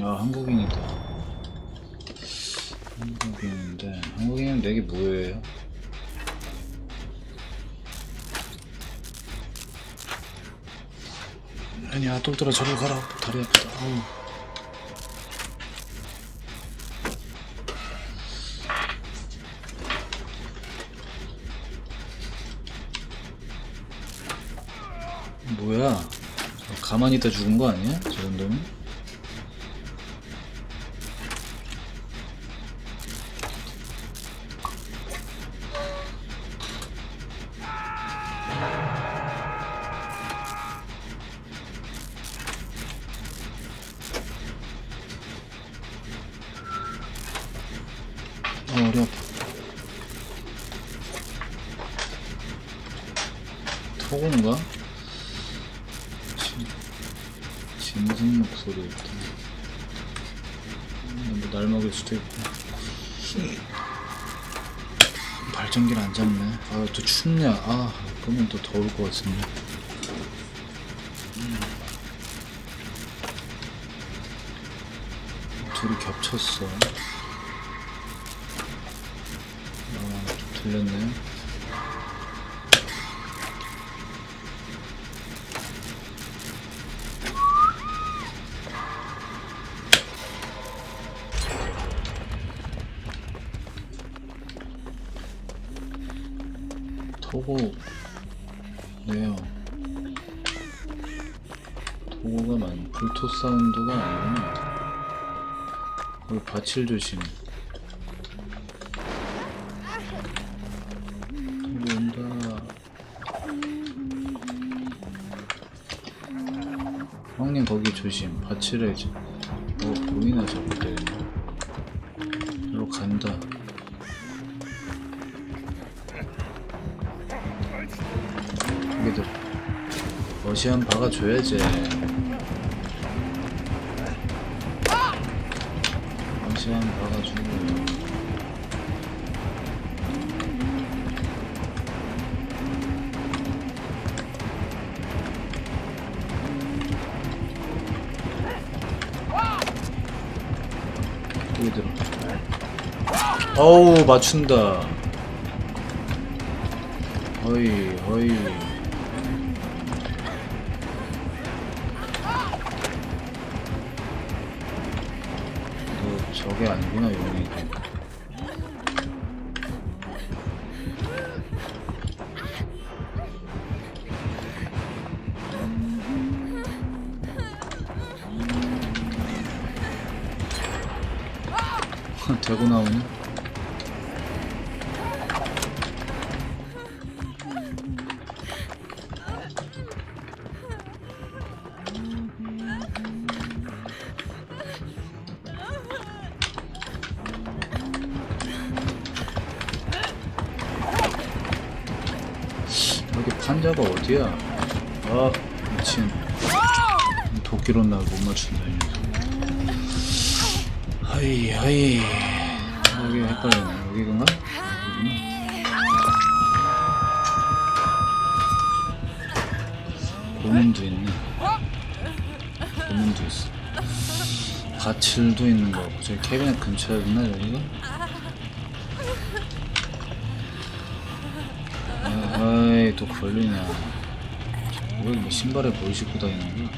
야 한국인이다 한국인인데 한국인은 내게 뭐예요? 아니야 똘똘아 저리 가라 다리 아프다 어우. 뭐야 가만히 있다 죽은 거 아니야? 저 정도면? 어, 머리 아파. 토건가? 진- 진진 목소리 있다. 음, 뭐날 먹일 수도 있고. 발전기를 안 잡네. 아, 또 춥냐. 아, 그러면 또 더울 것 같은데. 음. 둘이 겹쳤어. 들렸네. 토고 네요. 토고가 많. 불토 사운드가 아니구나. 우리 바칠 조심. 형님 거기 조심. 바칠해야지. 어 보이나 저기들. 일로 간다. 여기들 러시안 박아줘야지 어우 맞춘다. 어이 어이. 너 저게 아니구나 용이 판자가 어디야? 아 미친 도끼로 날 못 맞춘다 이 녀석. 하이 하이 여기 헷갈리네? 여기구나 고문도 있네 고문도 있어 가칠도 있는 거 같고 저기 캐비넷 근처였나 여기가? 또 걸리냐. 왜뭐 신발에 뭘 신고 다니는 거야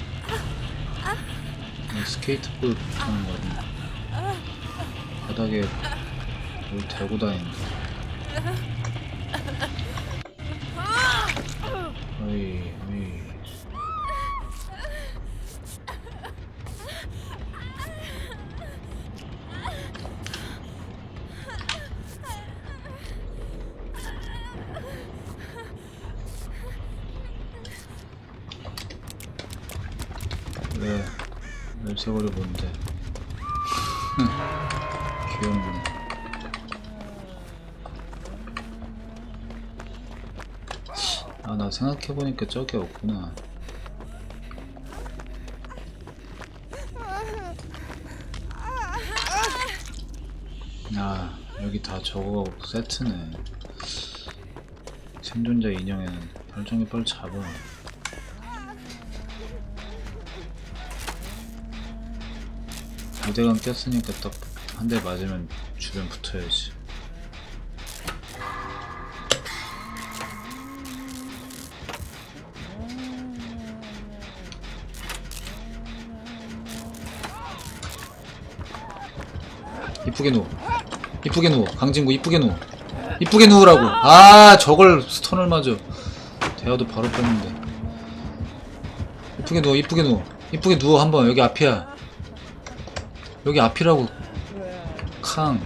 그냥 스케이트보드 타는 거 같은데. 바닥에 뭘 대고 다닌다 어이 어이 왜 열쇠고리 뭔데? 귀엽네. 아 나 생각해보니까 저게 없구나. 아 여기 다 저거 세트네. 생존자 인형에는 발정이 빨리 잡아 무대감 꼈으니까 딱 한 대 맞으면 주변 붙어야지. 이쁘게 누워. 이쁘게 누워. 강진구 이쁘게 누워. 이쁘게 누우라고. 아 저걸 스턴을 맞아. 대화도 바로 뺐는데. 이쁘게 누워. 이쁘게 누워. 이쁘게 누워 한번 여기 앞이야. 여기 앞이라고. 캉.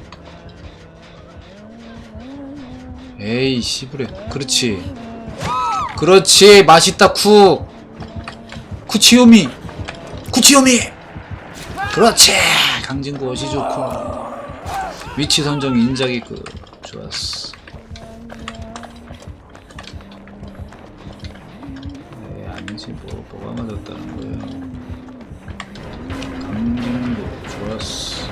에이 씨부레. 그렇지. 그렇지. 맛있다 쿡. 쿠치요미. 쿠치요미. 그렇지. 강진구 어시 좋고. 위치 선정 인자기 그 좋았어. 네, 아니지 뭐 뭐가 맞았다는 거예요. 강진구 좋았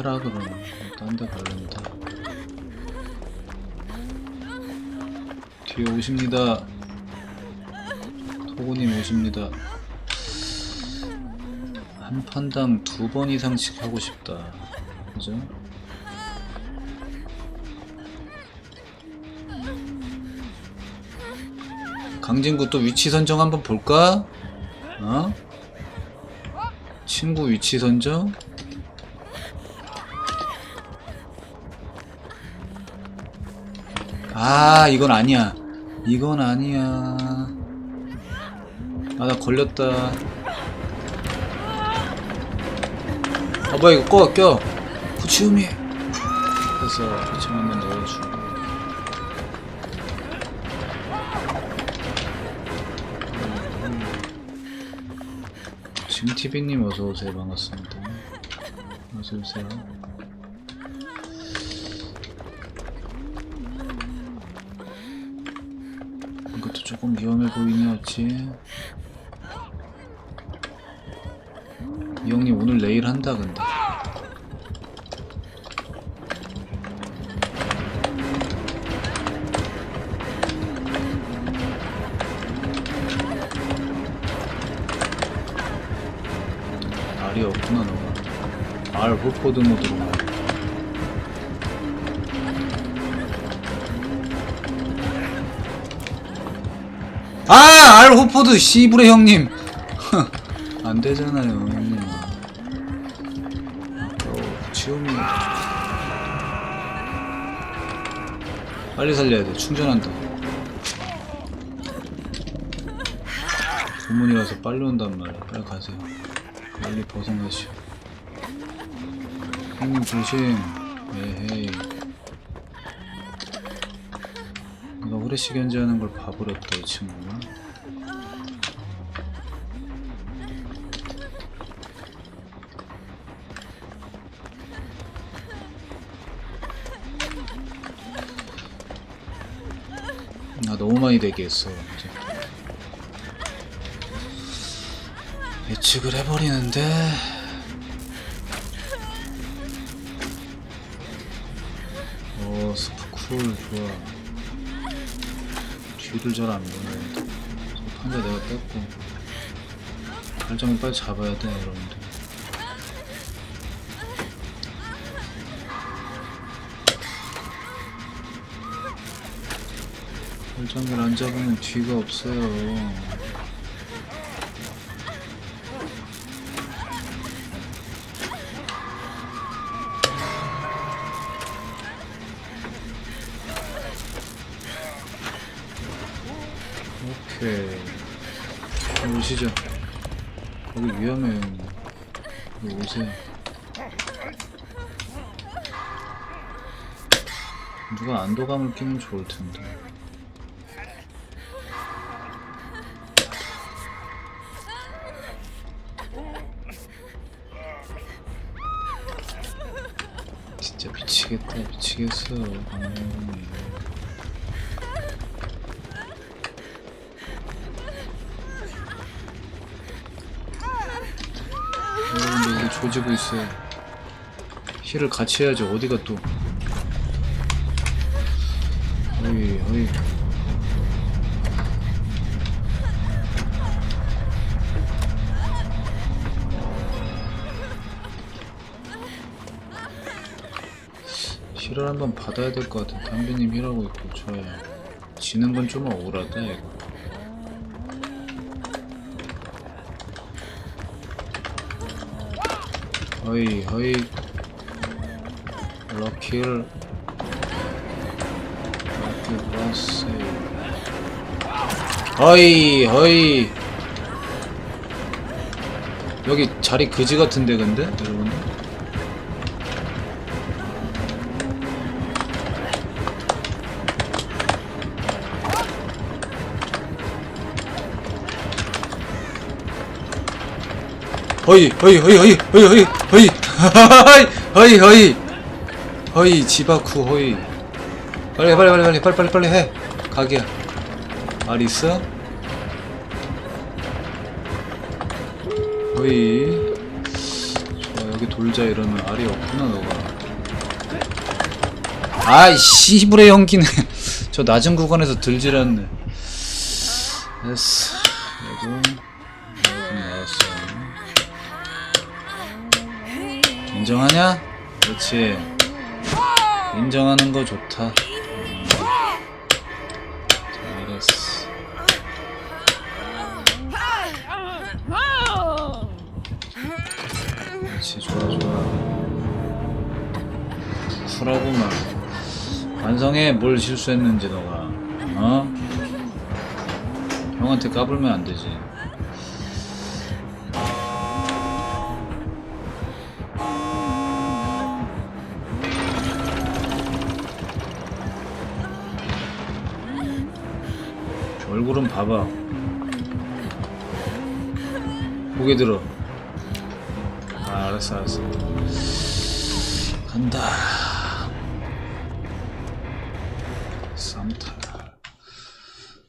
해라 그러면 딴데 갈랍니다 뒤에 오십니다 토고님 오십니다 한 판당 두 번 이상씩 하고 싶다 그죠? 강진구 또 위치 선정 한번 볼까? 어? 친구 위치 선정? 아 이건 아니야. 이건 아니야. 아 나 걸렸다. 아 뭐야 이거 꺼 껴. 구치우미. 그래서 이층 한번 넣어주고. 짐TV님 어서오세요. 반갑습니다. 어서오세요 조금 위험해 보이네 어찌. 이 형님 오늘 내일 한다 근데. 알이 없구나 너가. 알 호포드 모드로 알 호포드 씨부레 형님. 안 되잖아요 형님. 아까워 치우미 빨리 살려야 돼. 충전한다 주문이 와서 빨리 온단 말이야. 빨리 가세요. 빨리 벗어나시오. 형님 조심. 에헤이. 내가 후레쉬 견제하는 걸 봐버렸다 이 친구가 너무 많이 되게 했어 이제. 예측을 해버리는데. 오 스프쿨 좋아. 뒤를 잘 안 보네. 저 판자 내가 뺐고. 발정을 빨리 잡아야 돼 여러분들 발정을 안 잡으면 뒤가 없어요. 오케이. 오시죠. 거기 위험해요. 여기 오세요. 누가 안도감을 끼면 좋을 텐데 미치겠다 미치겠어. 강렬이 어, 근데 이게 조지고 있어. 힐을 같이 해야지. 어디가 또? 어이 어이 힐을 한번 받아야 될 것 같아 담비님 힐하고 있고 좋아요 지는 건 좀 억울하다 이거. 허이 허이. 럭키를 럭키 플러스 허이 허이. 여기 자리 그지 같은데 근데? 여러분 허이 허이 허이 허이 허이 허이 허이. 허이 허이. 허이 지바쿠 허이. 빨리 빨리 빨리 빨리 빨리 빨리 빨리 해. 가게야. 아리스. 허이. 좋아 여기 돌자 이러면 알이 없구나 너가. 아이 씨불의 연기네. 저 낮은 구간에서 들질 않네. 됐어 인정하냐? 그렇지. 인정하는 거 좋다. 음. 잘했어. 그렇지, 좋아, 좋아. 쿨하구만. 반성해, 뭘 실수했는지, 너가. 어? 형한테 까불면 안 되지. 얼굴은 봐봐. 고개 들어. 아, 알았어, 알았어. 간다.